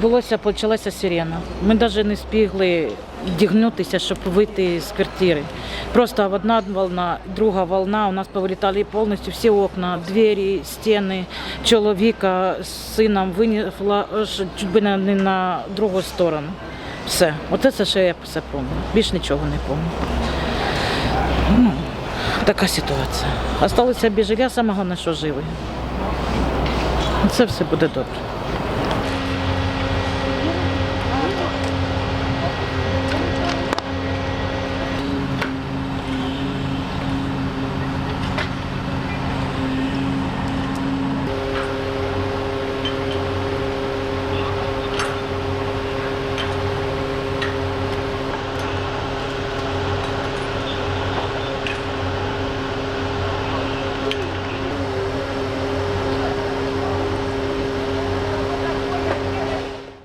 відбулося, почалася сирена. Ми навіть не спігли дігнутися, щоб вийти з квартири. Просто одна волна, друга волна, у нас повилітали повністю всі окна, двері, стіни, чоловіка з сином винесла чуть би не на другу сторону. Все. Оце це ще я все пам'ятаю. Більш нічого не пам'ятаю. Ну, така ситуація. Осталося без життя, саме головне, що живий. Це все буде добре.